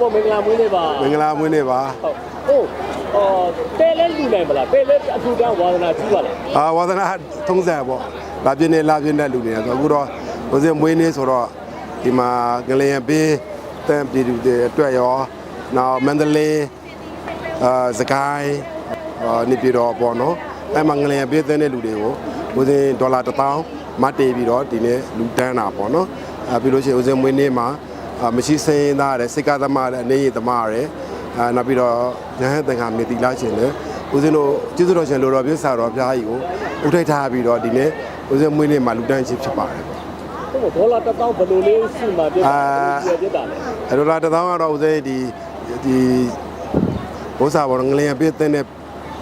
ဘုံမင်္ဂလာမွေးနေ့ပါမင်္ဂလာမွေးနေ့ပါဟုတ်ဟုတ်အော်တဲလဲလူနိုင်မလားတဲလဲအထူးတန်းဝါသနာကြီးပါလားအာဝါသနာ30ပေါ့လာပြင်းနေလာပြင်းတဲ့လူတွေဆိုအခုတော့ဦးစင်းမွေးနေ့ဆိုတော့ဒီမှာငလျင်ပေးတန်ပြည်သူတွေအတွက်ရောနောက်မန္တလေးအာစကိုင်းအာနေပြည်တော်ပေါ့နော်အဲ့မှာငလျင်ပေးတဲ့လူတွေကိုဦးစင်းဒေါ်လာ1000မတ်တေးပြီးတော့ဒီနေ့လူတန်းတာပေါ့နော်အဲပြီးလို့ရှိရင်ဦးစင်းမွေးနေ့မှာအာ မရှိစင်းသားတယ်စိတ်ကသမားတယ်အနေရည်သမားတယ်အာနောက်ပြီးတော့ရဟန်းတန်ခါမေတီလာရှင်တယ်ဦးစင်းတို့ကျေးဇူးတော်ရှင်လိုတော်ပြည့်စာတော်ဘုရားကြီးကိုဥထိတ်ထားပြီးတော့ဒီနေ့ဦးစင်းမွေးနေ့မှာလူတန်းချင်းဖြစ်ပါတယ်ပေါ့ဟုတ်ဒေါ်လာ1000ဘယ်လိုလေးရှိမှပြတာလဲပြတာလဲအဲ့တော့လာတစ်သောင်းကတော့ဦးစင်းဒီဒီဘိုးစာဘောငလျင်ပြည့်တဲ့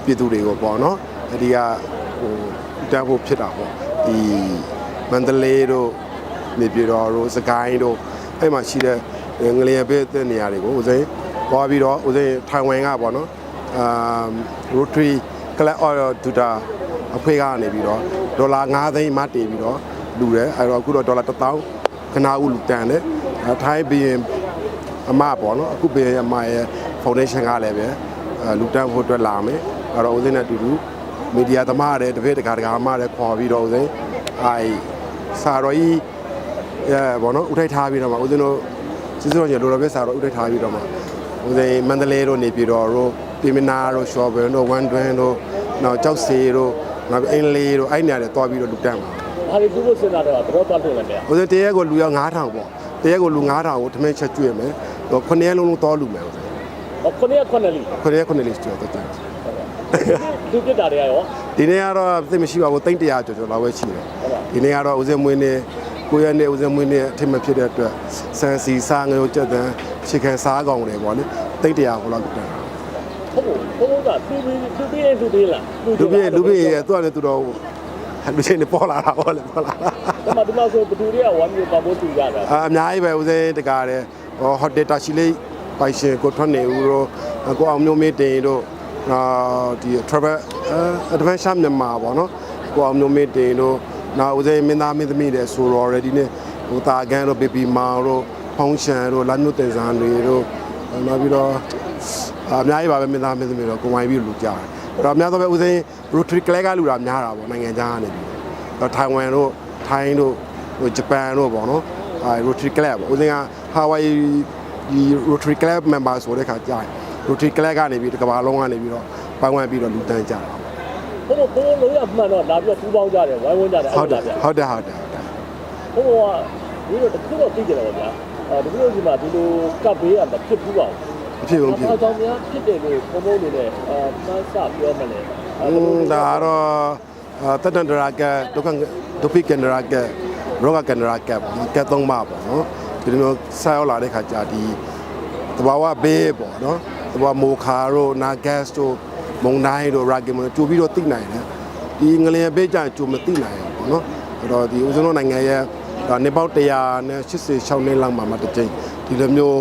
ပြည်သူတွေကိုပေါ့နော်အဒီကဟိုတန်းဖို့ဖြစ်တာပေါ့ဒီမန္တလေးတို့နေပြည်တော်တို့စကိုင်းတို့ အဲ့မှာရှိတဲ့ငလျင်ပြည့်တဲ့နေရာတွေကိုဦးစင်းသွားပြီးတော့ဦးစင်းထိုင်ဝမ်ကပေါ့နော်အာ Rotary Club of Duta အဖွဲ့ကနေပြီးတော့ဒေါ်လာ9သိန်းမှတည်ပြီးတော့လူတယ်အဲ့တော့အခုတော့ဒေါ်လာ1000ခဏဦးလူတန်တယ်အဲထိုင်းဘီရင်အမပေါ့နော်အခုဘီရင်အမရဲ့ foundation ကလည်းပဲအဲလူတန်ဖို့အတွက်လာမယ်အဲ့တော့ဦးစင်းနဲ့အတူတူမီဒီယာသမားတွေတပည့်တကာတကာအမတွေခေါ်ပြီးတော့ဦးစင်းအဲစာတော်ကြီး အဲပေါ့နော်ဥထိုက်ထားပြီးတော့မှဦးစင်းတို့စစ်စစ်တော်ညလိုတော်ပဲစာတော်ဥထိုက်ထားပြီးတော့မှဦးစင်းမန္တလေးတို့နေပြည်တော်တို့ပြည်မနာတို့ရှော့ဘန်တို့ဝမ်တွင်းတို့နောက်ကြောက်စီတို့နောက်အင်းလေးတို့အဲ့နေရာတွေတွားပြီးတော့လူတန်ပါဒါတွေသူတို့စဉ်းစားတော့သဘောပေါက်တယ်လေဦးစင်းတရက်ကိုလူရောက်9000ပေါ့တရက်ကိုလူ9000ကိုထမင်းချက်ကျွေးမယ်ဟိုခုနှစ်ရက်လုံးလုံးတောလူမယ်ဦးစင်းဟောခုနှစ်ခုနှစ်လီခုနှစ်ရက်ခုနှစ်လေးကျွေးတော့တယ်သူပြတာတွေကရောဒီနေ့ကတော့သိမရှိပါဘူးတိတ်တရာကျော်ကျော်လောက်ပဲရှိတယ်ဒီနေ့ကတော့ဦးစင်းမွေးနေ့ ကိုရက်နေ့ဦးစင်းမွေးနေ့အထင်မဖြစ်တဲ့အတွက်စံစီစားငရုတ်ကြက်တန်းချီခံစားကောင်တွေပေါ့လေတိတ်တရာဟိုလောက်တက်တာဟုတ်ဘုံကသူပြီးသူပြီးရင်သူပြီးလားလူပြည့်လူပြည့်ရဲ့သူကလည်းသူတော့လူချင်းနေပေါ်လာတာပေါ့လေပေါ်လာတာဒီမှာဒီမှာဆိုဘသူတွေကဝမ်းမြေပါဖို့တူရတာအာအများကြီးပဲဦးစင်းတကားတယ်ဟောဟိုတယ်တာချီလေးပိုင်ရှင်ကိုထွန်းနေဦးတို့ကိုအောင်မျိုးမေးတင်တို့အာဒီ travel adventure မြန်မာပေါ့နော်ကိုအောင်မျိုးမေးတင်တို့ နောက်ဦးစင်းမင်းသားမင်းသမီးတွေဆိုတော့ already နဲ့ဟိုတာကန်တို့ baby မောင်တို့ဖုံးရှန်တို့လမ်းမျိုးတင်စားတွေတို့နောက်ပြီးတော့အများကြီးပါပဲမင်းသားမင်းသမီးတို့ကိုဝိုင်းပြီးလူကြတယ်အဲ့တော့အများသောပဲဦးစင်း rotary club ကလူတာများတာပေါ့နိုင်ငံခြားကနေပြီးတော့ထိုင်ဝမ်တို့ထိုင်းတို့ဟိုဂျပန်တို့ပေါ့နော်အဲ rotary club ပေါ့ဦးစင်းက Hawaii ဒီ rotary club member ဆိုတဲ့ခါကြာရင် rotary club ကနေပြီးတစ်ကမ္ဘာလုံးကနေပြီးတော့ပန်းဝန်းပြီးတော့လူတန်းကြတာ ပေါ့ဘုံဘုံလုံးရမှန်တော့လာပြီးပူပေါင်းကြတယ်ဝိုင်းဝန်းကြတယ်ဟုတ်တယ်ဗျာဟုတ်တယ်ဟုတ်တယ်ဟုတ်တယ်ဘုံကဒီလိုတခုတော့သိကြတယ်ဗျာအဲဒီလိုဒီမှာဒီလိုကပ်ဘေးကမဖြစ်ဘူးပါဘူးအဖြစ်ဆုံးဖြစ်အားကြောင့်များဖြစ်တယ်လို့ဘုံဘုံနေနဲ့အာမှန်းစပြောမလဲอืมဒါကတော့အာတတန်ဒရာကဒုက္ခဒုပိကန်ဒရာကရောဂကန်ဒရာကပေါ့နော်ကဲသုံးပါပေါ့နော်ဒီလိုမျိုးဆက်ရောက်လာတဲ့ခါကျဒီတဘာဝဘေးပေါ့နော်တဘာမိုခါတို့နာဂတ်တို့ မုံတိုင်းတို့ရာဂင်မတို့ကြိုပြီးတော့သိနိုင်တယ်ဒီငလျင်ဘေးကျကြိုမသိနိုင်ဘူးပေါ့နော်အဲ့တော့ဒီဦးဇင်းတို့နိုင်ငံရဲ့ဒါနေပေါက်186နှစ်လောက်မှမှတစ်ကြိမ်ဒီလိုမျိုး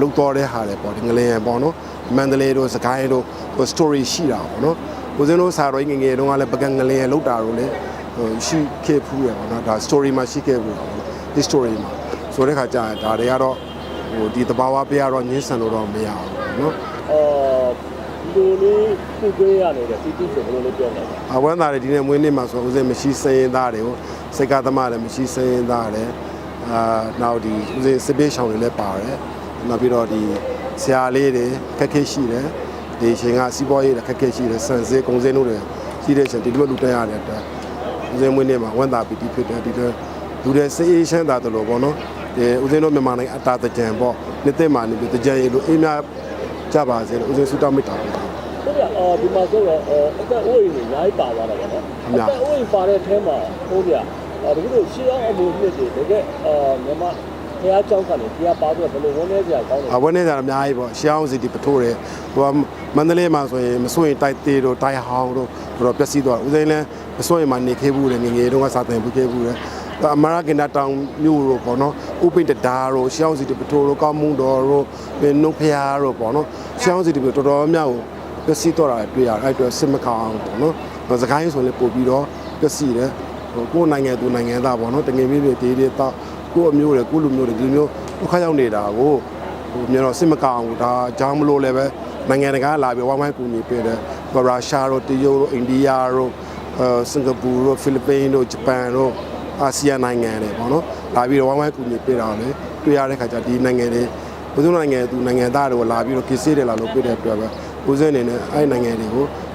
လုတ်တော်တဲ့ဟာလေပေါ့ဒီငလျင်ပေါ့နော်မန္တလေးတို့စကိုင်းတို့ဟို story ရှိတာပေါ့နော်ကိုစင်းတို့စာတော်ကြီးငယ်ငယ်တုန်းကလည်းပကံငလျင်လောက်တာတော့လေဟိုရှိခဲ့ဖူးရပါတော့ဒါ story မှာရှိခဲ့ဘူးပေါ့နော် history မှာဆိုတဲ့ခါကျရင်ဒါတွေကတော့ဟိုဒီတဘာဝပြရတော့ညှင်းဆန်လို့တော့မရဘူးပေါ့နော်အော် ဒီလိုလေးသူ့ပေးရနေတဲ့တီတီဆိုဘယ်လိုလေးပြောမလဲအဝမ်းသားတွေဒီနေ့မွေးနေ့မှာဆိုဦးစင်းမရှိစရင်သားတွေကိုစိတ်ကသမားလည်းမရှိစရင်သားတွေအာနောက်ဒီဦးစင်းစစ်ပေးရှောင်းတွေလည်းပါတယ်နောက်ပြီးတော့ဒီဆရာလေးတွေခက်ခဲရှိတယ်ဒီအချိန်ကစီးပွားရေးလည်းခက်ခဲရှိတယ်စံစေးကုန်စည်တို့တွေရှိတဲ့အချိန်ဒီလိုလူတက်ရတဲ့အတွက်ဦးစင်းမွေးနေ့မှာဝန်တာပီတီဖြစ်တယ်ဒီတော့လူတွေစေးအေးချမ်းသာတယ်လို့ပေါ့နော်ဒီဦးစင်းတို့မြန်မာနိုင်ငံအတာတကြံပေါ့နှစ်သက်မှာနေပြီးတကြံရေလို့အေးများကြပါစေလို့ဦးစင်းဆုတောင်းမေတ္တာပို့တယ် ဟုတ်ပြအော်ဒီမှာဆိုတော့အော်အသက်အိုးအိမ်ကြီးအများကြီးပါသွားတာပေါ့နော်အသက်အိုးအိမ်ပါတဲ့အထဲမှာဟုတ်ပြအော်ဒီလိုရှေးအောင်အမှုနှစ်တွေတကယ်အော်မြန်မာဘုရားကျောင်းကနေဘုရားပါတော့ဘယ်လိုဝန်နေကြကောင်းလဲအဝန်းနေကြတာအများကြီးပေါ့ရှေးအောင်စီတီပထိုးတယ်ဟိုကမန္တလေးမှာဆိုရင်မစွရင်တိုက်သေးတို့တိုက်ဟောင်းတို့တော့ပျက်စီးသွားဦးစင်းလည်းမစွရင်မှာနေခဲ့ဘူးလေငငယ်တုန်းကစာသင်ဘူးခဲ့ဘူးလေအမရကင်တာတောင်မြို့တို့ပေါ့နော်ဥပိတ္တဒါတို့ရှေးအောင်စီတီပထိုးတို့ကောင်းမှုတော်တို့နုဖျားတို့ပေါ့နော်ရှေးအောင်စီတီပတော်တော်များကို ပျက်စီးတော့တာတွေ့ရတယ်အဲ့တော့စစ်မကောင်းပေါ့နော်။စကိုင်းဆိုလည်းပို့ပြီးတော့ပျက်စီးတယ်။ဟိုကိုယ်နိုင်ငံသူနိုင်ငံသားပေါ့နော်။တငယ်မျိုးတွေတေးတေးတော့ကိုယ့်အမျိုးတွေကိုယ့်လူမျိုးတွေဒီမျိုးဒုက္ခရောက်နေတာကိုဟိုမျိုးတော့စစ်မကောင်းဘူးဒါကြောင့်မလို့လည်းပဲနိုင်ငံတကာလာပြီးဝိုင်းဝိုင်းကူညီပေးတယ်ရုရှားတို့တရုတ်တို့အိန္ဒိယတို့အဲစင်ကာပူတို့ဖိလစ်ပိန်းတို့ဂျပန်တို့အာဆီယံနိုင်ငံတွေပေါ့နော်လာပြီးတော့ဝိုင်းဝိုင်းကူညီပေးတာလေတွေ့ရတဲ့ခါကျဒီနိုင်ငံတွေဘယ်သူနိုင်ငံသူနိုင်ငံသားတွေကိုလာပြီးတော့ကိစ္စတွေလာလို့ပြတဲ့အတွက်ပဲ ဦးစင်းအနေနဲ့အဲ့နိုင်ငံတွေ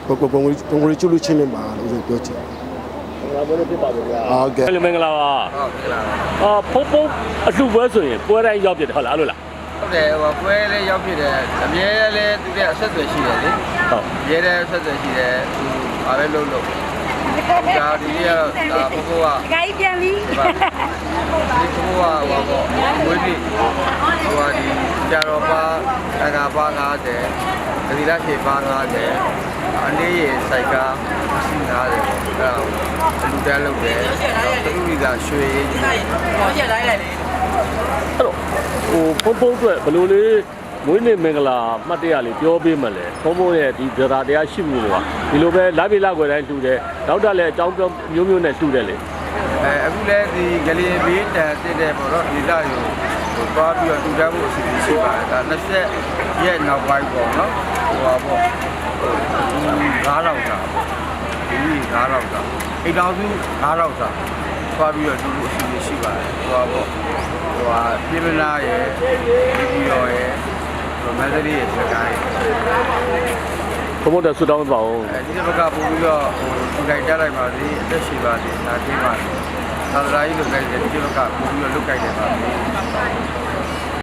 ကိုကိုကိုကိုကိုကိုချူလူချင်းနေပါလို့ဦးစင်းပြောချင်ငါပြောနေဖြစ်ပါဗျာဟုတ်ကဲ့မင်္ဂလာပါဟုတ်ကဲ့လားအာဖုံဖုံအလှပွဲဆိုရင်ပွဲတိုင်းရောက်ပြတယ်ဟုတ်လားအဲ့လိုလားဟုတ်တယ်ဟိုပွဲလေးရောက်ဖြစ်တယ်အမြဲလေးသူကအဆက်အသွယ်ရှိတယ်လေဟုတ်အမြဲတမ်းအဆက်အသွယ်ရှိတယ်သူဘာပဲလုပ်လို့ဒါဒီနေ့ကတော့ဒါဘဘကဒကာကြီးပြန်ပြီ ဒီဘဘကဟိုပေါ့ဝိသိဟိုဟာဒီကြာတော့ပါတက္ကပါ90သတိလားဖြေပါ90အလေးရေစိုက်ကစီ90ပေါ့အဲ့ဒါလူတန်းလုပ်တယ်သူတို့ကရွှေရေးကြီးအဲ့တော့ဟိုဖုံဖုံအတွက်ဘယ်လိုလေးမွေးနေ့မင်္ဂလာမှတ်တရလေးပြောပေးမှလဲဖုံဖုံရဲ့ဒီဒရာတရားရှိမှုတွေကဒီလိုပဲလာပြီလာွယ်တိုင်းတူတယ်နောက်တက်လည်းအကြောင်းပြောမျိုးမျိုးနဲ့တူတယ်လေ အဲအခုလည်းဒီဂလီဘေးတန်တက်တဲ့ပေါ့နော်ဒီလာယူဟိုသွားပြီးတော့တူတန်းမှုအစီအစဉ်ရှိပါတယ်ဒါ20ရက်နောက်ပိုင်းပေါ့နော်ဟိုပါပေါ့9000လောက်တာဒီ9000လောက်တာအိမ်တော်စု9000လောက်တာသွားပြီးတော့တူအစီအစဉ်ရှိပါတယ်ဟိုပါပေါ့ဟိုဟာပြည်မနာရဲ့ဒီရောရဲ့ဟိုမန္တလေးရဲ့စကိုင်းဖုံဖုံတက်ဆွတောင်းပါအောင်အဲဒီဘက်ကပို့ပြီးတော့ဟိုဒီကြိုက်ကြလိုက်ပါစေအသက်ရှိပါစေဒါသိပါစေ သာသနာ့ရေးလုပ်ကြတယ်ဒီဘက်ကပို့ပြီးတော့လုပ်ကြတယ်ပါစေ